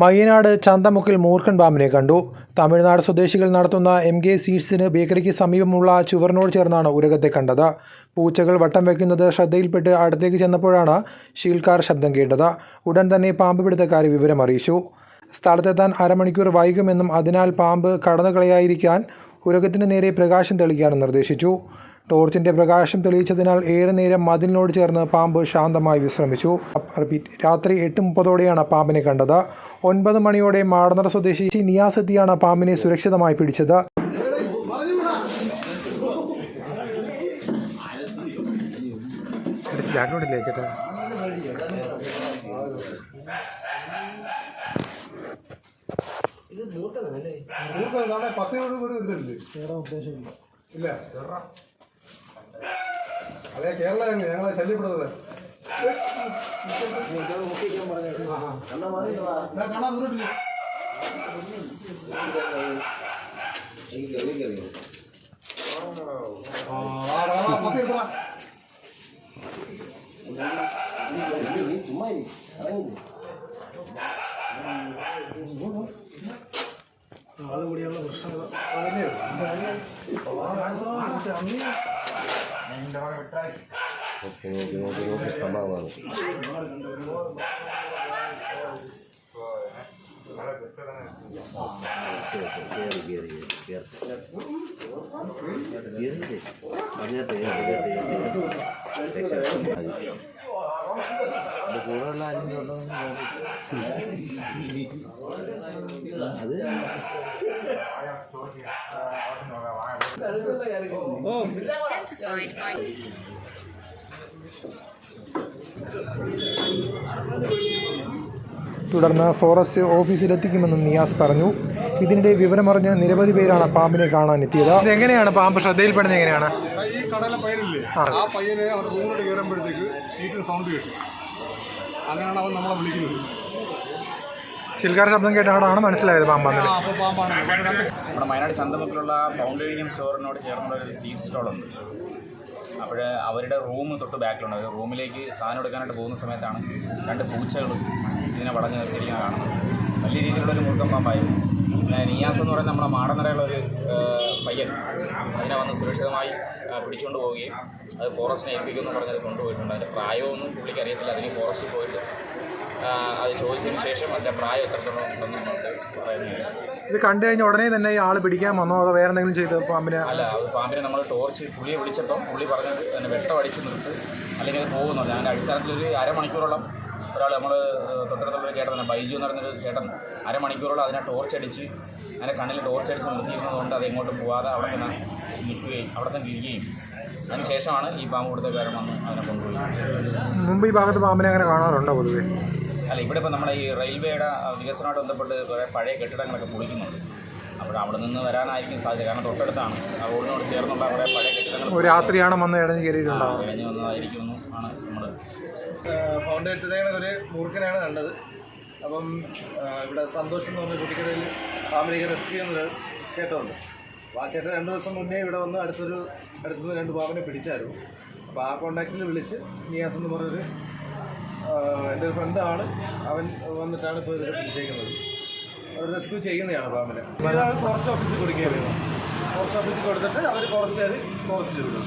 മയ്യനാട് ചന്തമുക്കിൽ മൂർഖൻ പാമ്പിനെ കണ്ടു. തമിഴ്നാട് സ്വദേശികൾ നടത്തുന്ന എം കെ സീഡ്സിന് ബേക്കറിക്ക് സമീപമുള്ള ചുവറിനോട് ചേർന്നാണ് ഉരകത്തെ കണ്ടത്. പൂച്ചകൾ വട്ടം വയ്ക്കുന്നത് ശ്രദ്ധയിൽപ്പെട്ട് അടുത്തേക്ക് ചെന്നപ്പോഴാണ് ഷീൽക്കാർ ശബ്ദം കേട്ടത്. ഉടൻ തന്നെ പാമ്പ് പിടുത്തക്കാരെ വിവരം അറിയിച്ചു. സ്ഥലത്തെത്താൻ അരമണിക്കൂർ വൈകുമെന്നും അതിനാൽ പാമ്പ് കടന്നുകളയായിരിക്കാൻ ഉരകത്തിന് നേരെ പ്രകാശം തെളിക്കാനും നിർദ്ദേശിച്ചു. ടോർച്ചിന്റെ പ്രകാശം തെളിയിച്ചതിനാൽ ഏറെ നേരം മതിലിനോട് ചേർന്ന് പാമ്പ് ശാന്തമായി വിശ്രമിച്ചു. രാത്രി എട്ട് മുപ്പതോടെയാണ് പാമ്പിനെ കണ്ടത്. ഒൻപത് മണിയോടെ മാടനട സ്വദേശി നിയാസെത്തിയാണ് പാമ്പിനെ സുരക്ഷിതമായി പിടിച്ചത്. ബാക്ക്ഗ്രൗണ്ടില്ലേ ചേട്ടാ? പത്ത് രൂപ കൂടി വരുന്നില്ലേ ഇല്ല അതെ കേരള എങ്ങനെ ഞങ്ങളെ ശല്യപ്പെടുന്നത് കാണാൻ ദൂരമില്ല ആ, ആ, ആ, പത്ത് എടുത്തടാ. അതല്ലേ? identified by തുടർന്ന് ഫോറസ്റ്റ് ഓഫീസിലെത്തിക്കുമെന്നും നിയാസ് പറഞ്ഞു. ഇതിനിടെ വിവരമറിഞ്ഞ് നിരവധി പേരാണ് പാമ്പിനെ കാണാൻ എത്തിയത് എങ്ങനെയാണ് പാമ്പ്? ശ്രദ്ധയിൽപ്പെടുന്നത് എങ്ങനെയാണ്? ആ, ഈ കടല പയ്യനില്ലേ ആ. പയ്യനെ റൂമിലോട്ട് കയറുമ്പോഴത്തേക്ക് സൗണ്ട് കേട്ടു. അങ്ങനെയാണ് അവൻ നമ്മളെ വിളിക്കുന്നത്. ശിൽക്കാർ ശബ്ദം കേട്ടാണ് മനസ്സിലായത് പാമ്പാണ്. നമ്മുടെ വയനാട് ചന്തമുക്കിലുള്ള ഫൗണ്ടേനിയം സ്റ്റോറിനോട് ചേർന്നുള്ള ഒരു സീഡ് സ്റ്റോളുണ്ട്. അപ്പോൾ അവരുടെ റൂം തൊട്ട് ബാക്കിലുണ്ട്. അവർ റൂമിലേക്ക് സാധനം എടുക്കാനായിട്ട് പോകുന്ന സമയത്താണ് രണ്ട് പൂച്ചകൾ ഇതിനെ വളഞ്ഞ് നിർത്തിയിരിക്കുന്നത് കാണുന്നത്. വലിയ രീതിയിലുള്ള ഒരു മുറുക്കം പാമ്പായിരുന്നു പിന്നെ നിയാസ് എന്ന് പറയുന്ന നമ്മുടെ മാടനറയുള്ള ഒരു പയ്യൻ അതിനെ വന്ന് സുരക്ഷിതമായി പിടിച്ചുകൊണ്ട് പോവുകയും അത് ഫോറസ്റ്റിനെ ഏൽപ്പിക്കുമെന്ന് പറഞ്ഞത് കൊണ്ടുപോയിട്ടുണ്ട്. അതിന്റെ പ്രായമൊന്നും പുള്ളിക്ക് അറിയത്തില്ല. അതിന് ഫോറസ്റ്റിൽ പോയിട്ട് അത് ചോദിച്ചതിന് ശേഷം അതിന്റെ പ്രായം എത്രത്തോളം ഇത് കണ്ടു കഴിഞ്ഞ ഉടനെ തന്നെ ഈ ആൾ പിടിക്കാൻ വന്നോ? അതോ വേറെ എന്തെങ്കിലും ചെയ്ത് പാമ്പിനെ? അല്ല അത് പാമ്പിനെ നമ്മൾ ടോർച്ച് പുള്ളിയെ വിളിച്ചപ്പം പുള്ളി പറഞ്ഞത് തന്നെ വെട്ടം അടിച്ച് നിർത്ത് അല്ലെങ്കിൽ അത് പോകുന്നു. അതിന്റെ അടിസ്ഥാനത്തിൽ ഒരു അരമണിക്കൂറോളം ഒരാൾ നമ്മൾ തൊട്ടടുത്തുള്ള ചേട്ടൻ തന്നെ ബൈജു എന്ന് പറഞ്ഞൊരു ചേട്ടൻ അരമണിക്കൂറോളം അതിനെ ടോർച്ച് അടിച്ച് അതിനെ കണ്ണിൽ ടോർച്ച് അടിച്ച് നിർത്തിയിരുന്നതുകൊണ്ട് അത് എങ്ങോട്ടും പോകാതെ അവിടെ തന്നെ നിൽക്കുകയും അവിടെ തന്നെ വിരിക്കുകയും അതിനുശേഷമാണ് ഈ പാമ്പ് കൊടുത്ത വന്ന് അതിനെ കൊണ്ടുപോയി. മുമ്പ് ഈ ഭാഗത്ത് പാമ്പിനെ അങ്ങനെ കാണാറുണ്ടോ പൊതുവെ? അല്ല ഇവിടെ ഇപ്പോൾ നമ്മുടെ ഈ റെയിൽവേയുടെ വികസനമായിട്ട് ബന്ധപ്പെട്ട് കുറേ പഴയ കെട്ടിടങ്ങളൊക്കെ പൊളിക്കുന്നുണ്ട്. അപ്പോൾ അവിടെ നിന്ന് വരാനായിരിക്കും സാധ്യത. കാരണം തൊട്ടടുത്താണ്. ആ റോഡിനോട് ചേർന്നുള്ള കുറേ പഴയ കെട്ടിടങ്ങൾ ഒരു രാത്രിയാണ് വന്ന് ഇടഞ്ഞ് കയറിയിട്ടുണ്ടാവും കഴിഞ്ഞ് വന്നതായിരിക്കും ആണ് നമ്മൾ ഫൗണ്ടേറ്റതയുടെ ഒരു മൂർഖനാണ് കണ്ടത്. അപ്പം ഇവിടെ സന്തോഷം എന്ന് പറഞ്ഞ കുട്ടിക്കടയിൽ ഫാമിലിക്ക് റെസ്ക്യൂ ചെയ്യുന്നൊരു ചേട്ടമുണ്ട് അപ്പോൾ ആ ചേട്ടൻ രണ്ട് ദിവസം മുന്നേ ഇവിടെ വന്ന് അടുത്തൊരു അടുത്തുനിന്ന് രണ്ട് പാമ്പിനെ പിടിച്ചായിരുന്നു. അപ്പോൾ ആ കോണ്ടാക്റ്റിൽ വിളിച്ച് നിയാസ് എന്ന് പറഞ്ഞൊരു എന്റെ ഒരു ഫ്രണ്ടാണ്. അവൻ വന്നിട്ടാണ് ഇപ്പോൾ ഇതിനെ പിടിച്ചേക്കുന്നത്. അവർ റെസ്ക്യൂ ചെയ്യുന്നതാണ് പാമ്പിനെ ഫോറസ്റ്റ് ഓഫീസിൽ കൊടുക്കുകയായിരുന്നു ഫോറസ്റ്റ് ഓഫീസിൽ കൊടുത്തിട്ട് അവർ ഫോറസ്റ്റുകാർ ഫോറസ്റ്റിൽ വിടും